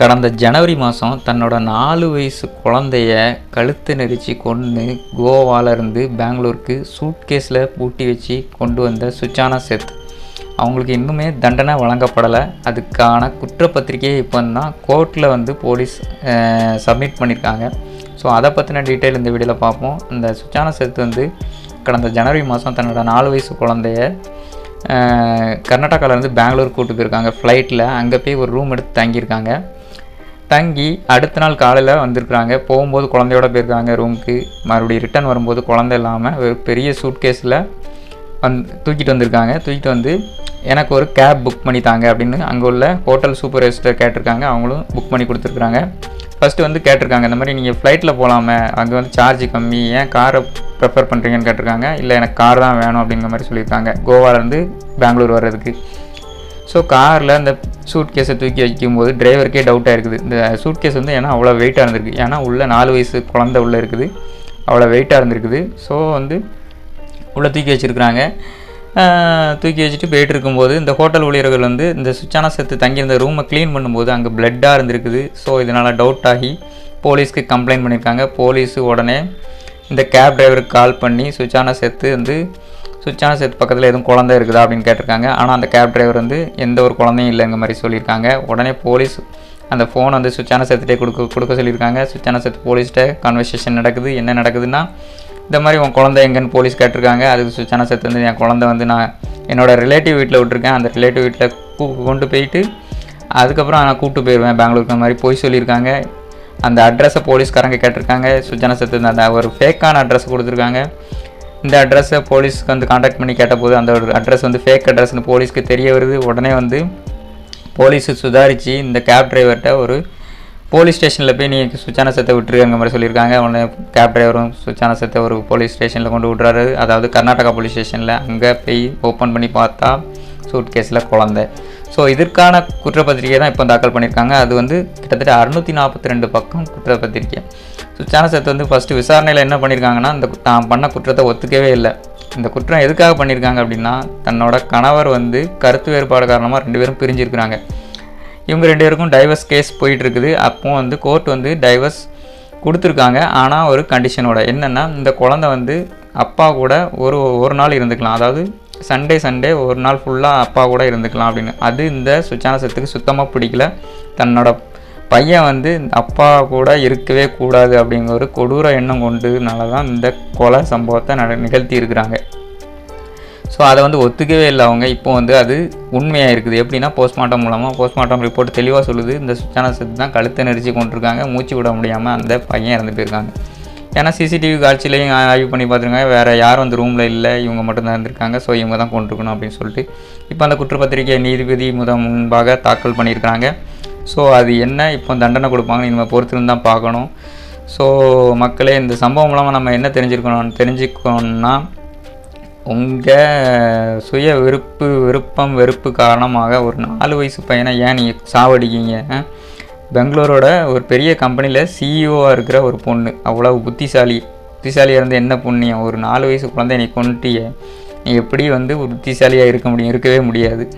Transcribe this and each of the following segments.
கடந்த ஜனவரி மாதம் தன்னோட நாலு வயசு குழந்தைய கழுத்து நெரிச்சு கொன்று கோவாலேருந்து பெங்களூருக்கு சூட்கேஸில் பூட்டி வச்சு கொண்டு வந்த சுச்சானா சேத். அவங்களுக்கு இன்னுமே தண்டனை வழங்கப்படலை. அதுக்கான குற்றப்பத்திரிகையை இப்போ தான் கோர்ட்டில் வந்து போலீஸ் சப்மிட் பண்ணியிருக்காங்க ஸோ அதை பற்றின டீட்டெயில் இந்த வீடியோவில் பார்ப்போம் இந்த சுச்சான சேத் வந்து கடந்த ஜனவரி மாதம் தன்னோட நாலு வயசு குழந்தைய கர்நாடகாவிலேருந்து பெங்களூர் கூட்டு போயிருக்காங்க. ஃப்ளைட்டில் அங்கே போய் ஒரு ரூம் எடுத்து தங்கியிருக்காங்க. தங்கி அடுத்த நாள் காலையில் வந்திருக்கிறாங்க. போகும்போது குழந்தையோட போயிருக்காங்க ரூமுக்கு மறுபடியும் ரிட்டர்ன் வரும்போது குழந்தை இல்லாமல் ஒரு பெரிய சூட்கேஸில் வந் தூக்கிட்டு வந்திருக்காங்க. தூக்கிட்டு வந்து எனக்கு ஒரு கேப் புக் பண்ணி தாங்க அப்படின்னு அங்கே உள்ள ஹோட்டல் சூப்பர்வைசர் கேட்டிருக்காங்க. அவங்களும் புக் பண்ணி கொடுத்துருக்குறாங்க. ஃபஸ்ட்டு வந்து கேட்டிருக்காங்க இந்த மாதிரி நீங்கள் ஃப்ளைட்டில் போகலாமே அங்கே வந்து சார்ஜ் கம்மி ஏன் காரை ப்ரிஃபர் பண்ணுறீங்கன்னு கேட்டிருக்காங்க. இல்லை எனக்கு கார் தான் வேணும் அப்படிங்கிற மாதிரி சொல்லியிருக்காங்க. கோவாலேருந்து பெங்களூர் வர்றதுக்கு. ஸோ காரில் அந்த சூட் கேஸை தூக்கி வைக்கும்போது டிரைவருக்கே டவுட்டாக இருக்குது இந்த சூட் கேஸ் வந்து ஏன்னா அவ்வளோ வெயிட்டாக இருந்திருக்கு. ஏன்னா உள்ளே நாலு வயசு குழந்த உள்ளே இருக்குது. அவ்வளோ வெயிட்டாக இருந்திருக்குது. ஸோ வந்து உள்ளே தூக்கி வச்சுருக்குறாங்க. தூக்கி வச்சுட்டு போயிட்டு இருக்கும்போது இந்த ஹோட்டல் ஊழியர்கள் வந்து இந்த சுச்சானா செத்து தங்கியிருந்த ரூமை க்ளீன் பண்ணும்போது அங்கே பிளட்டாக இருந்திருக்குது. ஸோ இதனால் டவுட் ஆகி போலீஸ்க்கு கம்ப்ளைண்ட் பண்ணியிருக்காங்க. போலீஸு உடனே இந்த கேப் டிரைவருக்கு கால் பண்ணி சுச்சானா செத்து வந்து சுச்சானா செத்து பக்கத்தில் எதுவும் குழந்தை இருக்குதா அப்படின்னு கேட்டிருக்காங்க. ஆனால் அந்த கேப் டிரைவர் வந்து எந்த ஒரு குழந்தையும் இல்லைங்க மாதிரி சொல்லியிருக்காங்க. உடனே போலீஸ் அந்த ஃபோன் வந்து சுச்சான செத்துட்டே கொடுக்க கொடுக்க சொல்லியிருக்காங்க. சுச்சான செத்து போலீஸ்கிட்ட கான்வர்சேஷன் நடக்குது. என்ன நடக்குதுன்னா இந்த மாதிரி உன் குழந்தை எங்கன்னு போலீஸ் கேட்டிருக்காங்க. அதுக்கு சுச்சான செத்து வந்து என் குழந்தை வந்து நான் என்னோடய ரிலேட்டிவ் வீட்டில் விட்டுருக்கேன். அந்த ரிலேட்டிவ் வீட்டில் கூ கொண்டு போயிட்டு அதுக்கப்புறம் நான் கூப்பிட்டு போயிடுவேன் பெங்களூருக்கு மாதிரி போய் சொல்லியிருக்காங்க. அந்த அட்ரஸை போலீஸ்காரங்க கேட்டிருக்காங்க. சுஜன சத்து அந்த ஒரு ஃபேக்கான அட்ரஸ் கொடுத்துருக்காங்க. இந்த அட்ரஸை போலீஸ்க்கு வந்து காண்டாக்ட் பண்ணி கேட்டபோது அந்த ஒரு அட்ரஸ் வந்து ஃபேக் அட்ரஸ்னு போலீஸ்க்கு தெரிய வருது. உடனே வந்து போலீஸு சுதாரித்து இந்த கேப் டிரைவர்கிட்ட ஒரு போலீஸ் ஸ்டேஷனில் போய் நீ சுச்சான சத்தை விட்டுருக்காங்க மாதிரி சொல்லியிருக்காங்க. உடனே கேப் டிரைவரும் சுச்சான சத்தை ஒரு போலீஸ் ஸ்டேஷனில் கொண்டு விட்றாரு. அதாவது கர்நாடகா போலீஸ் ஸ்டேஷனில் அங்கே போய் ஓப்பன் பண்ணி பார்த்தா சூட் கேஸில் குழந்தை. ஸோ இதற்கான குற்றப்பத்திரிகை தான் இப்போ தாக்கல் பண்ணியிருக்காங்க அது வந்து கிட்டத்தட்ட அறுநூற்றி நாற்பத்தி ரெண்டு பக்கம் குற்றப்பத்திரிக்கை சுச்சான சத்து வந்து ஃபஸ்ட்டு விசாரணையில் என்ன பண்ணியிருக்காங்கன்னா இந்த தான் பண்ண குற்றத்தை ஒத்துக்கவே இல்லை. இந்த குற்றம் எதுக்காக பண்ணியிருக்காங்க அப்படின்னா தன்னோட கணவர் வந்து கருத்து வேறுபாடு காரணமாக ரெண்டு பேரும் பிரிஞ்சிருக்கிறாங்க. இவங்க ரெண்டு பேருக்கும் டைவர்ஸ் கேஸ் போயிட்டுருக்குது. அப்போ வந்து கோர்ட் வந்து டைவர்ஸ் கொடுத்துருக்காங்க. ஆனால் ஒரு கண்டிஷனோட என்னென்னா இந்த குழந்தை வந்து அப்பா கூட ஒரு ஒரு நாள் இருந்துக்கலாம். அதாவது சண்டே சண்டே ஒரு நாள் ஃபுல்லாக அப்பா கூட இருந்துக்கலாம் அப்படின்னு. அது இந்த சுச்சானசத்துக்கு சுத்தமாக பிடிக்கல. தன்னோட பையன் வந்து அப்பா கூட இருக்கவே கூடாது அப்படிங்கிற ஒரு கொடூர எண்ணம் கொண்டதுனால தான் இந்த கொலை சம்பவத்தை நட நிகழ்த்தி இருக்கிறாங்க. ஸோ அதை வந்து ஒத்துக்கவே இல்லை அவங்க. இப்போ வந்து அது உண்மையாக இருக்குது. எப்படின்னா போஸ்ட்மார்ட்டம் மூலமாக போஸ்ட்மார்ட்டம் ரிப்போர்ட் தெளிவாக சொல்லுது. இந்த சுச்சான சத்து தான் கழுத்தை நெரிச்சு கொண்டிருக்காங்க. மூச்சு விட முடியாமல் அந்த பையன் இறந்து போயிருக்காங்க ஏன்னா சிசிடிவி காட்சியிலையும் ஆய்வு பண்ணி பார்த்துருக்காங்க. வேறு யாரும் அந்த ரூமில் இல்லை. இவங்க மட்டும்தான் இருந்திருக்காங்க. ஸோ இவங்க தான் கொண்டிருக்கணும் அப்படின்னு சொல்லிட்டு. இப்போ அந்த குற்றப்பத்திரிக்கை நீதிபதி முத முன்பாக தாக்கல் பண்ணியிருக்கிறாங்க. ஸோ அது என்ன? இப்போ தண்டனை கொடுப்பாங்கன்னு இனிமேல் பொறுத்திருந்து தான் பார்க்கணும். ஸோ மக்களே இந்த சம்பவம் மூலமாக நம்ம என்ன தெரிஞ்சுருக்கணும்? தெரிஞ்சுக்கணும்னா உங்கள் சுய விருப்பு விருப்பம் வெறுப்பு காரணமாக ஒரு நாலு வயசு பையனை ஏன் நீங்கள் சாவடிக்கீங்க? பெங்களூரோட ஒரு பெரிய கம்பெனியில் சிஇஓவாக இருக்கிற ஒரு பொண்ணு. அவ்வளோ புத்திசாலி. புத்திசாலியாக இருந்து என்ன புண்ணியம் ஒரு நாலு வயசு குழந்தை நீ கொண்டுட்டிய நீ எப்படி வந்து புத்திசாலியாக இருக்க முடியும்? இருக்கவே முடியாது.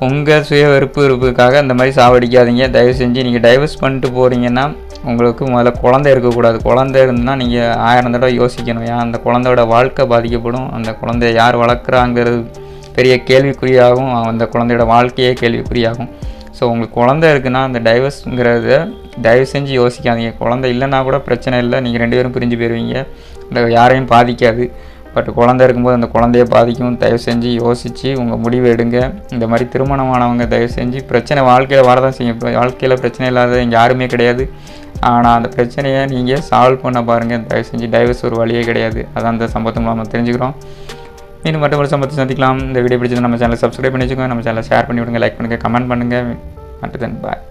உங்கள் சுய வெறுப்பு இருப்புக்காக இந்த மாதிரி சாவடிக்காதீங்க. தயவு செஞ்சு நீங்கள் டைவர்ஸ் பண்ணிட்டு போகிறீங்கன்னா உங்களுக்கு முதல்ல குழந்தை இருக்கக்கூடாது. குழந்தை இருந்தால் நீங்கள் ஆயிரம் தடவை யோசிக்கணும். ஏன்? அந்த குழந்தையோட வாழ்க்கை பாதிக்கப்படும். அந்த குழந்தைய யார் வளர்க்குறாங்கிறது பெரிய கேள்விக்குறியாகும் அந்த குழந்தையோட வாழ்க்கையே கேள்விக்குறியாகும். ஸோ உங்களுக்கு குழந்தை இருக்குன்னா அந்த டைவர்ஸுங்கிறத தயவு செஞ்சு யோசிக்காதீங்க. குழந்தை இல்லைன்னா கூட பிரச்சனை இல்லை. நீங்கள் ரெண்டு பேரும் பிரிஞ்சு போயிடுவீங்க இல்லை யாரையும் பாதிக்காது. பட் குழந்தை இருக்கும்போது அந்த குழந்தைய பாதிக்கும். தயவு செஞ்சு யோசித்து உங்கள் முடிவு எடுங்க. இந்த மாதிரி திருமணமானவங்க தயவு செஞ்சு பிரச்சனை வாழ்க்கையில் வரதான் செய்யும். வாழ்க்கையில் பிரச்சனை இல்லாத இங்கே யாருமே கிடையாது. ஆனால் அந்த பிரச்சனையை நீங்கள் சால்வ் பண்ண பாருங்கள் தயவு செஞ்சு டைவர்ஸ் ஒரு வழியே கிடையாது. அதான் அந்த சம்பவத்தை நம்ம தெரிஞ்சுக்கிறோம். இன்னும் மட்டும் ஒரு சம்பவத்தை சந்திக்கலாம். இந்த வீடியோ பிடிச்சது நம்ம சேனலை சப்ஸ்கிரைப் பண்ணி வச்சுக்கோங்க. நம்ம சேனலை ஷேர் பண்ணி விடுங்க லைக் பண்ணுங்கள் கமெண்ட் பண்ணுங்கள் மட்டும் பாய்